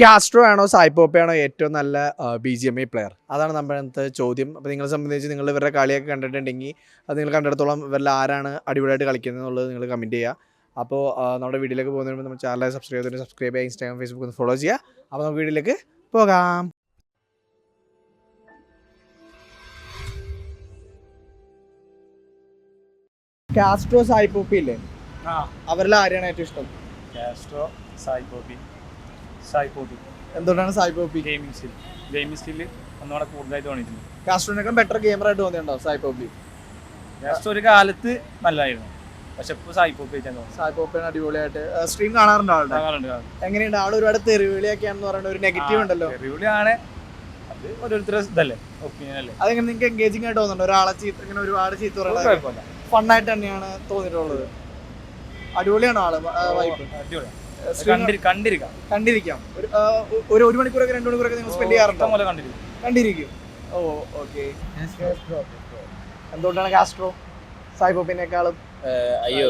Castro ആണോ സായ്പോപ്പയാണോ ഏറ്റവും നല്ല B G M I player അതാണ് നമ്മുടെ ചോദ്യം. അപ്പോൾ നിങ്ങളെ സംബന്ധിച്ച് നിങ്ങൾ ഇവരുടെ കളിയൊക്കെ കണ്ടിട്ടുണ്ടെങ്കിൽ അത് നിങ്ങൾ കണ്ടിടത്തോളം ഇവരിൽ ആരാണ് അടിപൊളിയായിട്ട് കളിക്കുന്നത് എന്നുള്ളത് നിങ്ങൾ കമന്റ് ചെയ്യുക. അപ്പോൾ നമ്മുടെ വീഡിയോയിലേക്ക് പോകുന്നതിന് മുമ്പ് നമ്മുടെ ചാനൽ സബ്സ്ക്രൈബ് ചെയ്തിട്ട് സബ്സ്ക്രൈബ് ചെയ്യുക ഇൻസ്റ്റാഗ്രാം ഫേസ്ബുക്ക് ഒന്ന് ഫോളോ ചെയ്യുക. അപ്പോൾ നമുക്ക് വീഡിയോയിലേക്ക് പോകാം. കാസ്ട്രോ സായിപ്പോപ്പി ഇല്ലേ? അവരിൽ ആരെയാണ് ഏറ്റവും ഇഷ്ടം? Castro Sai Poppy Sai Poppy എന്തുകൊണ്ടാണ് ഗെയിമിംഗ് സ്കിൽ ഗെയിമിംഗ് സ്കില്ല് ഒന്നുകൂടെ കൂടുതലായിട്ട് തോന്നിയിട്ടുണ്ട്. കാസ്ട്രോനേക്കാൾ ബെറ്റർ ഗെയിമറായിട്ട് തോന്നിയിട്ടുണ്ടോ സായിപ്പോപ്പി കാസ്ട്രോ ഒരു കാലത്ത് നല്ലതായിരുന്നു. പക്ഷെ ഇപ്പോൾ സായി പോപ്പി ആയിട്ടാണ് പോപ്പിന് അടിപൊളിയായിട്ട് സ്ട്രീം കാണാറുണ്ടോ ആളുടെ. എങ്ങനെയുണ്ട്? ആൾ ഒരുപാട് തെറിവിളിയൊക്കെയാണെന്ന് പറയുന്നത് ഒരു നെഗറ്റീവ് ഉണ്ടല്ലോ. തെറിവിളിയാണ്. അത് ഓരോരുത്തരുടെ ഇതല്ലേ ഒപ്പീനിയൻ അല്ലേ? അതെങ്ങനെ നിങ്ങൾക്ക് എൻഗേജിംഗ് ആയിട്ട് തോന്നുന്നുണ്ട്? ഒരാളെ ചീത്ത ഇങ്ങനെ ഒരുപാട് ചീത്ത പറയുന്നത് ഫണ്ണായിട്ട് തന്നെയാണ് തോന്നിയിട്ടുള്ളത്. അടിപൊളിയാണ് ആൾ? വൈബ് അടിപൊളിയാണ്. കണ്ടിരി- കണ്ടിരിക്കാം. കണ്ടിരിക്കാം. ഒരു ഒരു ഒരു മണിക്കൂറൊക്കെ രണ്ട് മണിക്കൂറൊക്കെ നിങ്ങൾ സ്പെൻഡ് ചെയ്യാറുണ്ടോ? കണ്ടിരിക്കും. കണ്ടിരിക്കും. Oh okay. എന്തുകൊണ്ടാണ് കാസ്ട്രോ സായിപ്പോപ്പിനേക്കാളും. അയ്യോ.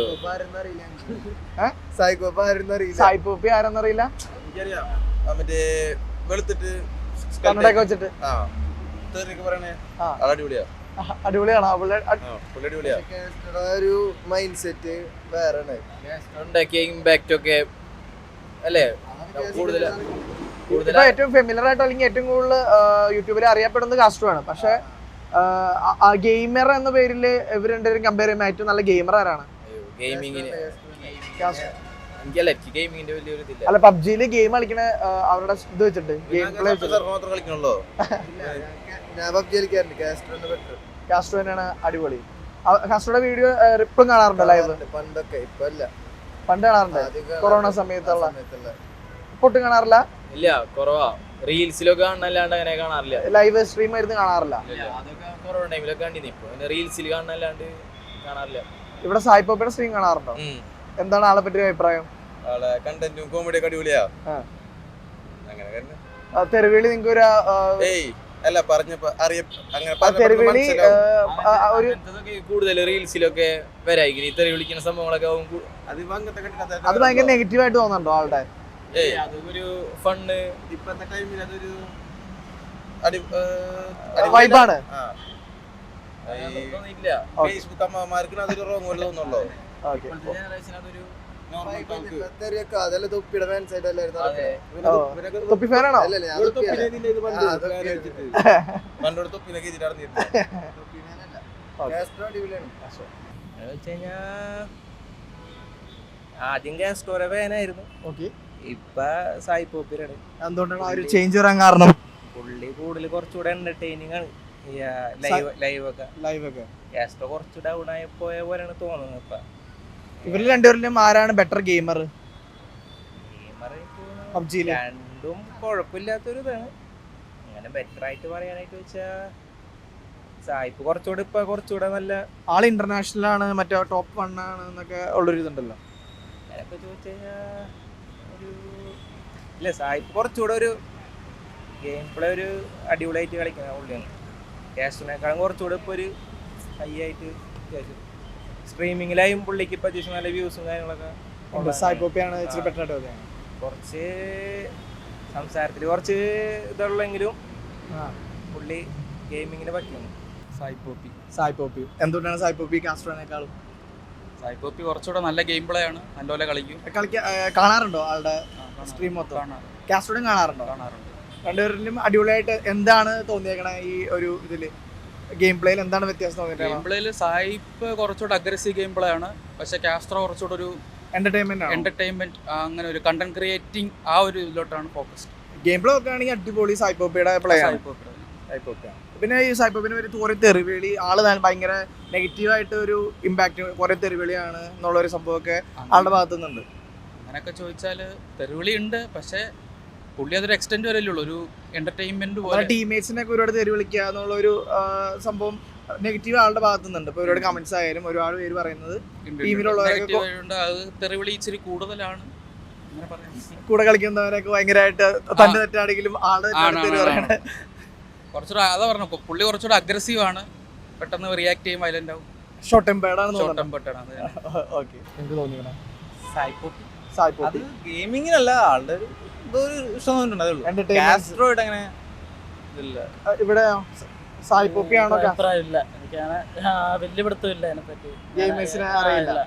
സായിപ്പോപ്പ ആരെന്നറിയില്ല അറിയില്ല സായിപ്പോപ്പി ആരെന്നറിയില്ല എനിക്കറിയാം. മറ്റേ വെളുത്തിട്ട് കണ്ണടൊക്കെ വെച്ചിട്ട്. ആ തെറിയൊക്കെ പറയണേ? ആ. അത് അടിപൊളിയാ. അഹ് അടിപൊളിയാണോ. ഒരു മൈൻഡ് സെറ്റ് വേറെ ഉണ്ടാക്കിയ ഇമ്പാക്റ്റ് ഒക്കെ അല്ലേ? കൂടുതൽ കൂടുതൽ ഏറ്റവും ഫെമിലർ ആയിട്ട് അല്ലെങ്കിൽ ഏറ്റവും കൂടുതൽ യൂട്യൂബിൽ അറിയപ്പെടുന്നത് കാസ്റ്റോ ആണ് പക്ഷെ ഗെയിമർ എന്ന പേരിൽ ഇവർ രണ്ടുപേരും കമ്പയർ ചെയ്യുമ്പോൾ ഏറ്റവും നല്ല ഗെയിമർ ആരാണ്? ഗെയിമിങ്ങിന്. അല്ല പബ്ജിയിൽ ഗെയിം കളിക്കണ അവരുടെ ഇത് വെച്ചിട്ട് ഗെയിം പ്ലേ കാസ്റ്റോ തന്നെയാണ് അടിപൊളി. കാസ്റ്റോടെ വീഡിയോ ഇപ്പം കാണാറുണ്ടോ ലൈവ് പണ്ടൊക്കെ ഇപ്പൊ പണ്ട് കാണാറുണ്ട്. കൊറോണ സമയത്തുള്ള. പൊട്ടും കാണാറില്ല? ഇല്ല കുറവാ. റീൽസിലൊക്കെ കാണാനല്ലാണ്ട് അങ്ങനെ കാണാറില്ല. ലൈവ് സ്ട്രീം ആയിരുന്നു കാണാറില്ല അതൊക്കെ കൊറോണ ടൈമിലൊക്കെ കണ്ടിരുന്നു ഇപ്പൊ റീൽസിൽ കാണാനല്ലാണ്ട് കാണാറില്ല. ഇവിടെ സായിപ്പോപ്പയുടെ സ്ട്രീം കാണാറുണ്ടോ? എന്താണ് ആളെ പറ്റിയ അഭിപ്രായം? ആളെ കണ്ടന്റും കോമഡി അടിപൊളിയാ. ആ. അങ്ങനെ തെരുവിളി നിങ്ങൾക്ക് ഒരു ഏയ്. അല്ല പറഞ്ഞപ്പോ അറിയ അങ്ങനെ ആ പറഞ്ഞപ്പോ തെരുവിളി ഒരു കൂടുതൽ റീൽസിലൊക്കെ വരായിരിക്കും. ഈ തെറി വിളിക്കുന്ന സംഭവങ്ങളൊക്കെ ആവും കൂ- അത് ഇപ്പൊ അങ്ങനത്തെ കണ്ടിട്ട് അത് ഭയങ്കര നെഗറ്റീവ് ആയിട്ട് തോന്നുന്നുണ്ടോ ആളുടെ? ഏയ് അതൊക്കെ ഒരു ഫണ്ണ്. ഇപ്പത്തെ ടൈമിൽ അതൊരു അടി വൈബാണ് ആ. ഇല്ല. ഫേസ്ബുക്ക് അമ്മമാർക്ക് അതൊരു റോങ് പോലെ തോന്നുള്ളൂ ഓക്കെ ജനറേഷൻ അതൊരു തൊപ്പി ഫാനാണോ ആദ്യം കാസ്റ്റോറെ ഫാനായിരുന്നു ഓക്കെ. ഇപ്പൊ സായി എന്തുകൊണ്ടാണ് ആ ഒരു ചേഞ്ച് വരാൻ കാരണം? പുള്ളി കൂടുതൽ കുറച്ചുകൂടെ എന്റർടൈനിങ് ആണ്. ലൈവ് ലൈവ് ഒക്കെ. ലൈവ് ഒക്കെ. കാസ്റ്റോ കുറച്ച് ഡൗൺ ആയി പോയ പോലെയാണ് തോന്നുന്നത് ഇപ്പൊ. ഇവരിൽ രണ്ടുപേരിലും ആരാണ് ബെറ്റർ ഗെയിമർ പബ്ജിയിൽ രണ്ടും കുഴപ്പമില്ലാത്തൊരു ഇതാണ്. അങ്ങനെ ബെറ്റർ ആയിട്ട് പറയാനായിട്ട് വെച്ചാ സായിപ്പ് കുറച്ചുകൂടെ ഇപ്പൊ കുറച്ചുകൂടെ നല്ല ആൾ ഇന്റർനാഷണൽ ആണ് മറ്റേ ടോപ്പ് വൺ ആണ് എന്നൊക്കെ ഉള്ളൊരു ഇതുണ്ടല്ലോ. അങ്ങനെയൊക്കെ ചോദിച്ചു കഴിഞ്ഞാ ഒരു ഇല്ല സായിപ്പ് കുറച്ചുകൂടെ ഒരു ഗെയിം പ്ലേ ഒരു അടിപൊളിയായിട്ട് കളിക്കുന്ന പുള്ളിയാണ്. കാസ്റ്റിനേക്കാളും കുറച്ചുകൂടെ ഇപ്പോൾ ഒരു ഹൈ ആയിട്ട് സ്ട്രീമിങ്ങിലായും പുള്ളിക്ക് ഇപ്പൊ അത്യാവശ്യം നല്ല വ്യൂസും കാര്യങ്ങളൊക്കെ. സായിപ്പോപ്പിയാണ് ഇച്ചിരി. ബെറ്റർ ആയിട്ട് കുറച്ച് സംസാരത്തിൽ കുറച്ച് ഇതുള്ളെങ്കിലും പുള്ളി ഗെയിമിങ്ങിന് പറ്റുന്നു സായിപ്പോപ്പി സായിപ്പോപ്പി എന്തുകൊണ്ടാണ് സായിപ്പോപ്പി കാസ്ട്രോനേക്കാളും? സായിപ്പോപ്പി കുറച്ചുകൂടെ നല്ല ഗെയിം പ്ലേ ആണ്. നല്ലപോലെ കളിക്കും. കളിക്കാൻ കാണാറുണ്ടോ ആളുടെ സ്ട്രീം മൊത്തം? കാണാം കാസ്ട്രോനും കാണാറുണ്ടോ? കാണാറുണ്ട്. രണ്ടുപേരിലും അടിപൊളിയായിട്ട് എന്താണ് തോന്നിയേക്കണേ ഈ ഒരു ഇതിൽ? ഗെയിം പ്ലേയിൽ എന്താണ് വ്യത്യാസം ഗെയിം പ്ലേയിൽ സായിപ്പ് കുറച്ചുകൂടെ അഗ്രസീവ് ഗെയിം പ്ലേ ആണ്. പക്ഷെ കാസ്ട്രോ കുറച്ചുകൂടെ ഒരു എന്റർടൈൻമെന്റ് എന്റർടൈൻമെന്റ് അങ്ങനെ ഒരു കണ്ടന്റ് ക്രിയേറ്റിംഗ് ആ ഒരു ഇതിലോട്ടാണ് ഫോക്കസ്ഡ് ഗെയിം പ്ലേ ഒക്കെ ആണെങ്കിൽ അടിപൊളി സായിപ്പോപ്പിയുടെ പ്ലേ ആണ് പിന്നെ ഈ സായിപ്പോപ്പിന് ഒരു കുറെ തെറിവേളി ആൾ ഭയങ്കര നെഗറ്റീവായിട്ട് ഒരു ഇമ്പാക്ട് കുറെ തെറിവേളിയാണ് എന്നുള്ള ഒരു സംഭവമൊക്കെ ആളുടെ ഭാഗത്തുനിന്നുണ്ട്. അങ്ങനെയൊക്കെ ചോദിച്ചാൽ തെരുവിളി ഉണ്ട്. പക്ഷെ പുള്ളി അതൊരു എക്സ്റ്റെൻഡ് വരെ ഉള്ളൂ. ഒരു എന്റർടൈൻമെന്റ് പോലെ. ടീംമേറ്റ്സിനെ ഒക്കെ ഒരുപാട് തെരുവ് വിളിക്കുക എന്നുള്ള ഒരു സംഭവം നെഗറ്റീവ് ആളുടെ ഭാഗത്തു നിന്നുണ്ട് ഇപ്പൊ ഒരുപാട് കമന്റ്സ് ആയാലും ഒരുപാട് പേര് പറയുന്നത്. ടീമിലുള്ളവരൊക്കെ ഉണ്ട്. അത് തെറിവിളി ഇച്ചിരി കൂടുതലാണ്. അങ്ങനെ പറയാം കൂടെ കളിക്കുന്നവരൊക്കെ ഭയങ്കരമായിട്ട് തന്നെ തെറ്റാണെങ്കിലും ആൾ ആണ്, തെറി ആണ്, പറയണ കുറച്ചുകൂടെ അതാ പറഞ്ഞു പുള്ളി കുറച്ചുകൂടെ അഗ്രസീവ് ആണ്. പെട്ടെന്ന് റിയാക്ട് ചെയ്യും വയലന്റ് ആവും. ഷോർട്ട് ടെമ്പേർഡ് ആണെന്ന് ഷോർട്ട് തോന്നുന്നു. ടെമ്പേർഡ് ആണ് അത് ഓക്കെ എനിക്ക് തോന്നിയത് സായിപ്പ് സായിപ്പോപ്പി ഗെയിമിങ്ങിനല്ല ആളുടെ ഒരു ഒരു ഇഷ്ടം തോന്നിയിട്ടുണ്ട് അതേ ഉള്ളൂ. എന്റർടൈൻമെന്റ് കാസ്ട്രോയിട്ട് അങ്ങനെ ഇതില്ല. ഇവിടെ സായി പോപ്പി ആണോ അഭിപ്രായമില്ല എനിക്കങ്ങനെ ആ, വലിയ പിടുത്തമില്ല അതിനെപ്പറ്റി. ഗെയിമേഴ്സിനെ അറിയില്ല.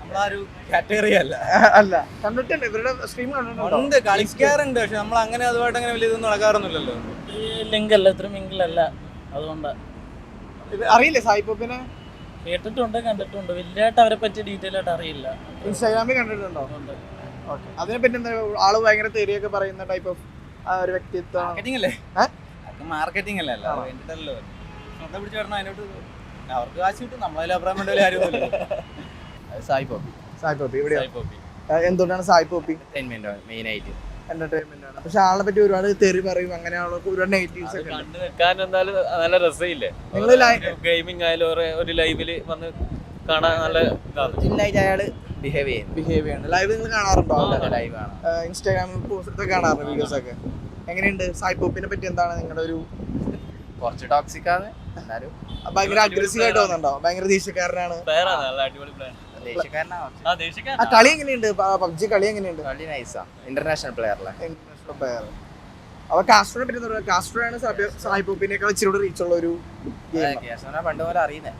നമ്മളാ ഒരു കാറ്റഗറി അല്ല. അല്ല കണ്ടിട്ടുണ്ട്. ഇവരുടെ സ്ട്രീം കണ്ടിട്ടുണ്ടോ? ഉണ്ട് കളിക്കാറുണ്ട് പക്ഷെ നമ്മൾ അങ്ങനെ അതുമായിട്ട് അങ്ങനെ വലിയ ഇതൊന്നും നടക്കാറൊന്നുമില്ലല്ലോ. ലിങ്ക് അല്ല ഇത്ര മിങ്കിലല്ല അതുകൊണ്ട്. ഇത് അറിയില്ലേ സായി പോപ്പിനെ? കേട്ടിട്ടുണ്ട് കണ്ടിട്ടുണ്ട്. വലിയതായിട്ട് അവരെ പറ്റി ഡീറ്റെയിൽ ആയിട്ട് അറിയില്ല. ഇൻസ്റ്റാഗ്രാമിൽ കണ്ടിട്ടുണ്ടോ? അതുകൊണ്ട് അതിനെ പറ്റി എന്താ ആൾ ഭയങ്കര തെറിയൊക്കെ പറയുന്ന ടൈപ്പ് ഓഫ് ഒരു വ്യക്തിത്വം? അല്ലേ? മാർക്കറ്റിംഗ് അല്ലേ അല്ലോ ശ്രദ്ധ പിടിച്ച് കിടന്ന അതിനോട്ട് അവർക്ക് കാശ് കിട്ടും നമ്മളതിൽ അഭിപ്രായം വേണ്ട കാര്യമൊന്നുമില്ല സായി പോപ്പി. സായി പോപ്പി ഇവിടെ സായി പോപ്പി. എന്തുകൊണ്ടാണ് സായി പോപ്പി? മെയിൻ ആയിട്ട്. എന്റർടൈൻമെന്റ് ആണ്. പക്ഷെ ആളെ പറ്റി ഒരുപാട് തെറി പറയും അങ്ങനെയുള്ള ഒരുപാട് നെഗറ്റീവ്സ് ഒക്കെ കണ്ടു നിൽക്കാൻ എന്തായാലും നല്ല രസമില്ലേ? നിങ്ങൾ ഗെയിമിംഗ് ആയാലും ഒരു- ലൈവിൽ വന്ന് കാണാൻ നല്ല ഇതാണ്. ജില്ലായിട്ട് അയാൾ ബിഹേവ് ചെയ്യുന്നത് ബിഹേവ് ചെയ്യുന്നത് ലൈവ് നിങ്ങൾ കാണാറുണ്ടോ? ലൈവ് ആണ് ഇൻസ്റ്റാഗ്രാമിൽ പോസ്റ്റ് കാണാറുണ്ട് വീഡിയോസ് ഒക്കെ? എങ്ങനെയുണ്ട്? സായ് പോപ്പിനെ പറ്റി എന്താണ് നിങ്ങളുടെ ഒരു കുറച്ച് ടോക്സിക് ആണ്. എന്നാലും ഭയങ്കര അഗ്രസീവ് ആയിട്ട് തോന്നുന്നുണ്ടോ? ഭയങ്കര ദേഷ്യക്കാരനാണ്. നല്ല അടിപൊളി പ്ലെയർ ദേശക്കാരനാ ആ ആ കളി എങ്ങനെയുണ്ട്? പബ്ജി കളി എങ്ങനെയുണ്ട്? കളി നൈസാ ഇന്റർനാഷണൽ പ്ലെയറിലെ ഇന്റർനാഷണൽ പ്ലെയർ അപ്പൊ കാസ്ട്രോനെ പറ്റി എന്താ പറയുക കാസ്ട്രോ ആണ് സാബി- സായി കൂടെ റീച്ച് ഉള്ള ഒരു പണ്ട് പോലെ അറിയുന്നേ.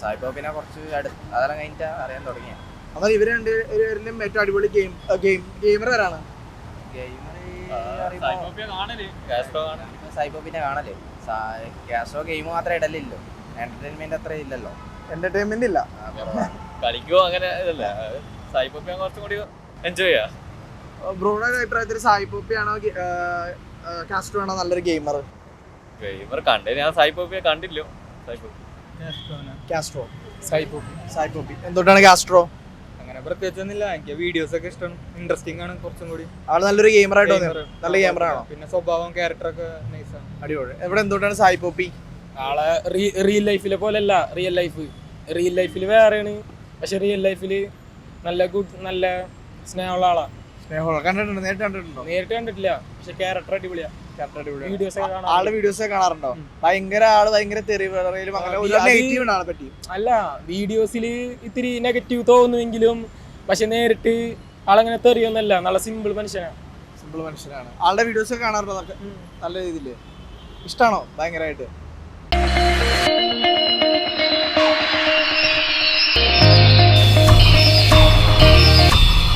സായിബോബിനെ കുറച്ച് അടുത്ത് അതെല്ലാം കഴിഞ്ഞിട്ടാണ് അറിയാൻ തുടങ്ങിയ. എന്നാൽ ഇവർ രണ്ടുപേരിലും ഏറ്റവും അടിപൊളി ഗെയിം ഗെയിം ഗെയിമർ ആരാണ്? സൈക്കോപ്പിയ കാണൽ. കാസ്ട്രോ കാണൽ. സായിബോബിനെ കാണൽ. കാശോ ഗെയിം മാത്രമേ ഇടലില്ലോ എന്റർടൈൻമെന്റ് അത്ര ഇല്ലല്ലോ. എന്റർടൈൻമെന്റ് ഇല്ല. കളിക്കോ അങ്ങനെ ഇതല്ല. സൈക്കോപ്പിയ കുറച്ചും കൂടി എൻജോയ് ചെയ്യാം. ബ്രോയുടെ അഭിപ്രായത്തിൽ സായി പോപ്പിയാണോ കാസ്ട്രോ ആണോ നല്ലൊരു ഗെയിമർ ഗെയിമർ കണ്ടേ ഞാൻ സായിപ്പോപ്പിയെ കണ്ടില്ലോ. സായിപ്പോപ്പി കാസ്ട്രോ സായിപ്പോപ്പി സായിപ്പോപ്പി സായി പോപ്പി എന്തുകൊണ്ടാണ് കാസ്ട്രോ അങ്ങനെ പ്രത്യേകിച്ചൊന്നുമില്ല. എനിക്ക് വീഡിയോസ് ഒക്കെ ഇഷ്ടം. ഇൻട്രസ്റ്റിംഗ് ആണ് കുറച്ചും കൂടി. ആൾ നല്ലൊരു ഗെയിമർ ആയിട്ട് തോന്നി നല്ല ഗെയിമർ ആണോ? പിന്നെ സ്വഭാവം ക്യാരക്ടർ ഒക്കെ നൈസ് നൈസാണ് അടിപൊളി. എവിടെ എന്തുകൊണ്ടാണ് സായി പോപ്പി? ആളെ റിയൽ ലൈഫിലെ പോലെ അല്ല റിയൽ ലൈഫ് റിയൽ ലൈഫിൽ വേറെയാണ്. പക്ഷെ റിയൽ ലൈഫിൽ നല്ല ഗുഡ് നല്ല സ്നേഹമുള്ള ആളാ. സ്നേഹമുള്ള. കണ്ടിട്ടുണ്ടോ? നേരിട്ട് കണ്ടിട്ടുണ്ടോ? നേരിട്ട് കണ്ടിട്ടില്ല. പക്ഷെ ക്യാരക്ടർ അടിപൊളിയാ. വീഡിയോസ് ആളുടെ വീഡിയോസ് കാണാറുണ്ടോ? ഭയങ്കര ആൾ ഭയങ്കര തെറി പറയലും അങ്ങനെ ആ, ഒരുപാട് അത് നെഗറ്റീവ് ആണ് ആളെ പറ്റി. അല്ല വീഡിയോസിൽ ഇത്തിരി നെഗറ്റീവ് തോന്നുമെങ്കിലും പക്ഷെ നേരിട്ട് ആളങ്ങനെ തെറിയൊന്നല്ല. നല്ല സിമ്പിൾ മനുഷ്യനാണ് സിമ്പിൾ മനുഷ്യനാണ്. ആളുടെ വീഡിയോസ് ഒക്കെ കാണാറുണ്ടോ? നല്ല രീതിയിൽ. ഇഷ്ടമാണോ ഭയങ്കരമായിട്ട്